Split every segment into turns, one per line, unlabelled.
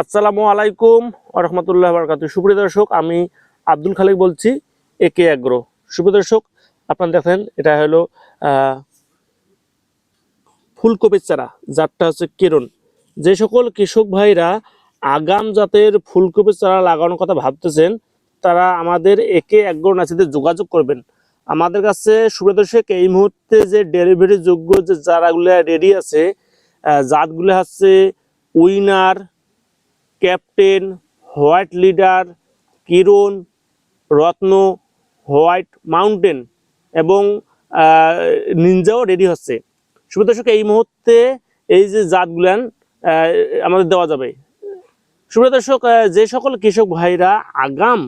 আসসালামু আলাইকুম রহমতুল্লাহ বরকাত সুপ্রিয় দর্শক, আমি আব্দুল খালিক বলছি একে অ্যাগ্রো সুপ্রিয় দর্শক, আপনারা দেখেন, এটা হলো ফুলকপির চারা যারটা হচ্ছে কেরন। যে সকল কৃষক ভাইরা আগাম জাতের ফুলকপির চারা লাগানোর কথা ভাবতেছেন, তারা আমাদের একে অ্যাগ্রো নাচিতে যোগাযোগ করবেন। আমাদের কাছে, সুপ্রিয় দর্শক, এই মুহূর্তে যে ডেলিভারি যোগ্য যে চারাগুলো রেডি আছে জাতগুলো হচ্ছে winner captain, white leader, Kiran, Ratna, white mountain এবং নিনজাও রেডি হচ্ছে। শুভ দর্শক, এই মুহূর্তে এই যে জাতগুলান আমাদের দেওয়া যাবে। শুভ দর্শক যে সকল কৃষক ভাইরা আগাম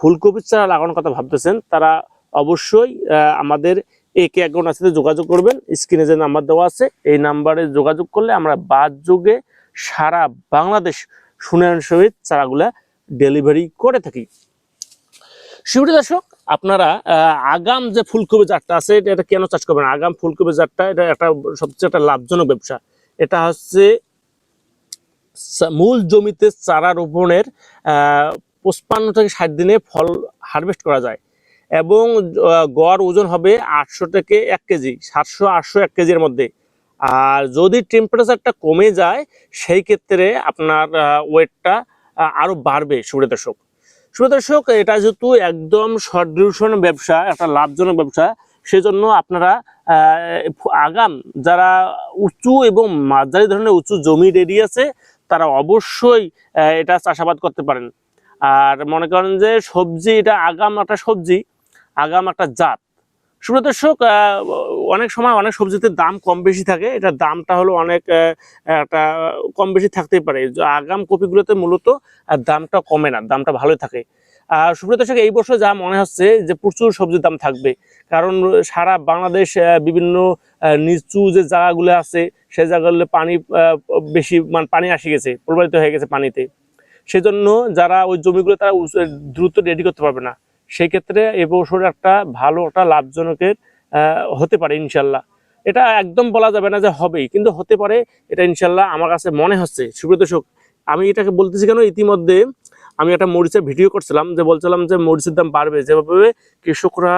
ফুলকপির চারা লাগানোর কথা ভাবতেছেন, তারা অবশ্যই আমাদের একে অ্যাকাউন্ট সাথে যোগাযোগ করবেন। স্ক্রিনে যে নাম্বার দেওয়া আছে, এই নাম্বারে যোগাযোগ করলে আমরা বাদ যুগে সারা বাংলাদেশ সুনায়ন সহিত চারাগুলা ডেলিভারি করে থাকি। শিউরি দর্শক, আপনারা আগাম যে ফুলকপি জাতটা আছে, এটা এটা কেন চাষ করবেন? আগাম ফুলকপি জাতটা, এটা একটা সবচেয়ে একটা লাভজনক ব্যবসা। এটা হচ্ছে মূল জমিতে চারা রোপণের পঁচপান্ন থেকে ষাট দিনে ফল হারভেস্ট করা যায়। এবং গড় ওজন হবে আটশো থেকে এক কেজি, সাতশো আটশো এক কেজির মধ্যে। আর যদি টেম্পারেচারটা কমে যায়, সেই ক্ষেত্রে আপনার ওয়েটটা আরও বাড়বে সুপ্রিয় দর্শক সুপ্রিয় দর্শক এটা যেহেতু একদম শর্ট ডিউরেশন ব্যবসা, একটা লাভজনক ব্যবসা, সেজন্য আপনারা আগাম যারা উঁচু এবং মাঝারি ধরনের উঁচু জমি রেডি আছে, তারা অবশ্যই এটা চাষাবাদ করতে পারেন। আর মনে করেন যে সবজি, এটা আগাম একটা সবজি, আগাম একটা জাত। সুপ্রিয় দর্শক অনেক সময় অনেক সবজিতে দাম কম বেশি থাকে। এটা দামটা হলো অনেক একটা কম বেশি থাকতেই পারে। আগাম কপিগুলোতে মূলত দামটা কমে না, দামটা ভালোই থাকে। আর সুপ্রিয় দর্শক, এই বছর যা মনে হচ্ছে যে প্রচুর সবজির দাম থাকবে। কারণ সারা বাংলাদেশ বিভিন্ন নিচু যে জায়গাগুলো আছে, সে জায়গাগুলো পানি বেশি মানে পানি আসে গেছে, প্রবাহিত হয়ে গেছে পানিতে। সেজন্য যারা ওই জমিগুলো তারা দ্রুত রেডি করতে পারবে না। সেই ক্ষেত্রে এবছর একটা ভালো একটা লাভজনকের হতে পারে ইনশাল্লাহ। এটা একদম বলা যাবে না যে হবেই, কিন্তু হতে পারে, এটা ইনশাল্লাহ আমার কাছে মনে হচ্ছে। সুব্রত দর্শক, আমি এটাকে বলতেছি কেন? ইতিমধ্যে আমি একটা মরিচের ভিডিও করছিলাম, যে বলছিলাম যে মরিচের দাম বাড়বে। যেভাবে কৃষকরা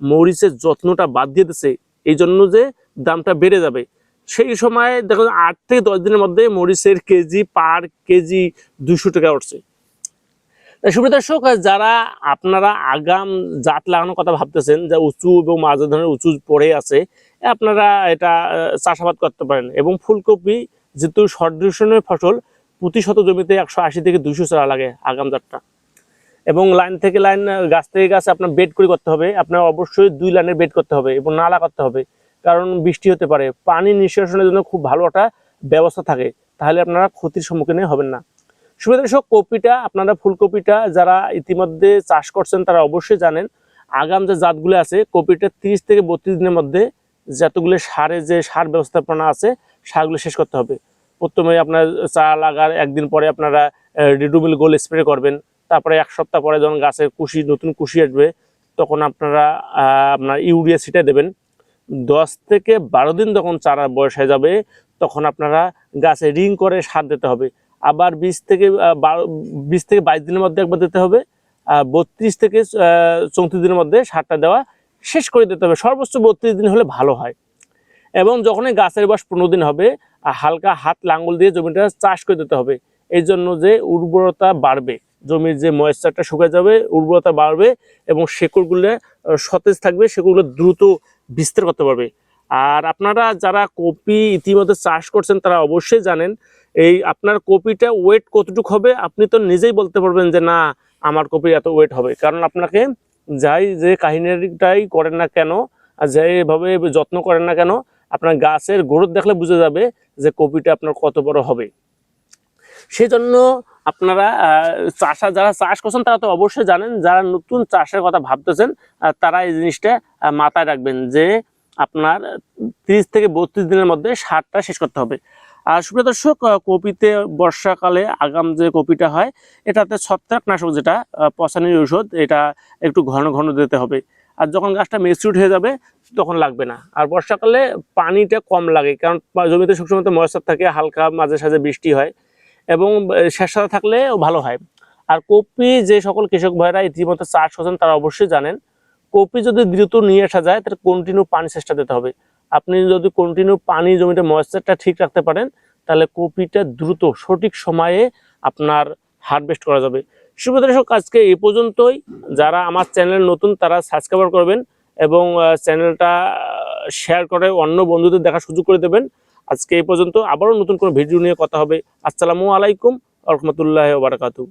মরিচের যত্নটা বাদ দিয়ে দিচ্ছে এই জন্য যে দামটা বেড়ে যাবে। সেই সময় দেখো, আট থেকে দশ দিনের মধ্যে মরিচের কেজি পার কেজি দুশো টাকা উঠছে। সুপ্রিয় দর্শক, যারা আপনারা আগাম জাত লাগানোর কথা ভাবতেছেন, যে উঁচু এবং মাঝে ধরনের উঁচু পড়ে আছে, আপনারা এটা চাষাবাদ করতে পারেন। এবং ফুলকপি যেহেতু ডিউরেশনের ফসল, প্রতি শত জমিতে একশো আশি থেকে দুশো চারা লাগে আগাম জাতটা। এবং লাইন থেকে লাইন গাছ থেকে গাছ আপনার বেড করে করতে হবে। আপনার অবশ্যই দুই লাইনের বেড করতে হবে এবং নালা করতে হবে। কারণ বৃষ্টি হতে পারে। পানি নিষ্কাশনের জন্য খুব ভালো একটা ব্যবস্থা থাকে। তাহলে আপনারা ক্ষতির সম্মুখীন হবেন না। সুবিধা কপিটা, আপনারা ফুলকপিটা যারা ইতিমধ্যে চাষ করছেন তারা অবশ্যই জানেন। আগাম যে জাতগুলো আছে, কপিটা তিরিশ থেকে বত্রিশ দিনের মধ্যে যতগুলো সারে যে সার ব্যবস্থাপনা আছে, সারগুলো শেষ করতে হবে। প্রথমে আপনার চা লাগার একদিন পরে আপনারা রিডুমিল গোল স্প্রে করবেন। তারপরে এক সপ্তাহ পরে যখন গাছের কুশি, নতুন কুশি আসবে, তখন আপনারা আপনার ইউরিয়া ছিটে দেবেন। দশ থেকে বারো দিন যখন চারা বয়স হয়ে যাবে, তখন আপনারা গাছে রিং করে সার দিতে হবে। আবার বিশ থেকে বিশ থেকে বাইশ দিনের মধ্যে একবার দিতে হবে বত্রিশ থেকে চৌত্রিশ দিনের মধ্যে সারটা দেওয়া শেষ করে দিতে হবে। সর্বোচ্চ বত্রিশ দিন হলে ভালো হয়। এবং যখনই গাছের বয়স পনেরো দিন হবে হালকা হাত লাঙ্গল দিয়ে জমিটা চাষ করে দিতে হবে, এই জন্য যে উর্বরতা বাড়বে, জমির যে ময়েশ্চারটা শুকিয়ে যাবে, উর্বরতা বাড়বে এবং শেকড়গুলো সতেজ থাকবে সেগুলো দ্রুত বিস্তার করতে পারবে। আর আপনারা যারা কপি ইতিমধ্যে চাষ করছেন, তারা অবশ্যই জানেন এই আপনার কপিটা ওয়েট কতটুকু হবে, আপনি তো নিজেই বলতে পারবেন যে, না, আমার কপি এত ওয়েট হবে। কারণ আপনাকে যাই যে কাহিনীটাই করেন না কেন, আর যেভাবে যত্ন করেন না কেন, আপনার গাছের গ্রোথ দেখলে বুঝে যাবে যে কপিটা আপনার কত বড় হবে। সেই জন্য আপনারা চাষা যারা চাষ করছেন, তারা তো অবশ্যই জানেন, যারা নতুন চাষের কথা ভাবতেছেন তারা এই জিনিসটা মাথায় রাখবেন যে, আপনার তিরিশ থেকে বত্রিশ দিনের মধ্যে সারটা শেষ করতে হবে। আর সুপ্রিয় দর্শক কপিতে বর্ষাকালে আগাম যে কপিটা হয়, এটাতে ছত্রাকনাশক যেটা পচানির ঔষধ, এটা একটু ঘন ঘন দিতে হবে। আর যখন গাছটা মেচুরিট হয়ে যাবে, তখন লাগবে না। আর বর্ষাকালে পানিটা কম লাগে, কারণ জমিতে সবসময় তো ময়েশ্চার থাকে, হালকা মাঝে সাঝে বৃষ্টি হয় এবং শেষাতা থাকলে ভালো হয়। আর কপি যে সকল কৃষক ভাইরা ইতিমধ্যে চাষ করছেন, তারা অবশ্যই জানেন, কপি যদি দ্রুত নিয়ে আসা যায়, তাহলে কন্টিনিউ পানি চেষ্টা দিতে হবে। আপনি যদি কন্টিনিউ পানি জমিতে ময়েশ্চারটা ঠিক রাখতে পারেন, তাহলে কপিটা দ্রুত, সঠিক সময়ে আপনার হারভেস্ট করা যাবে। শুভ দর্শক, আজকে এই পর্যন্তই। যারা আমার চ্যানেল নতুন, তারা সাবস্ক্রাইব করবেন এবং চ্যানেলটা শেয়ার করে অন্য বন্ধুদের দেখার সুযোগ করে দেবেন। আজকে এই পর্যন্ত আবারও নতুন কোনো ভিডিও নিয়ে কথা হবে। আসসালামু আলাইকুম রহমতুল্লাহ বারাকাতু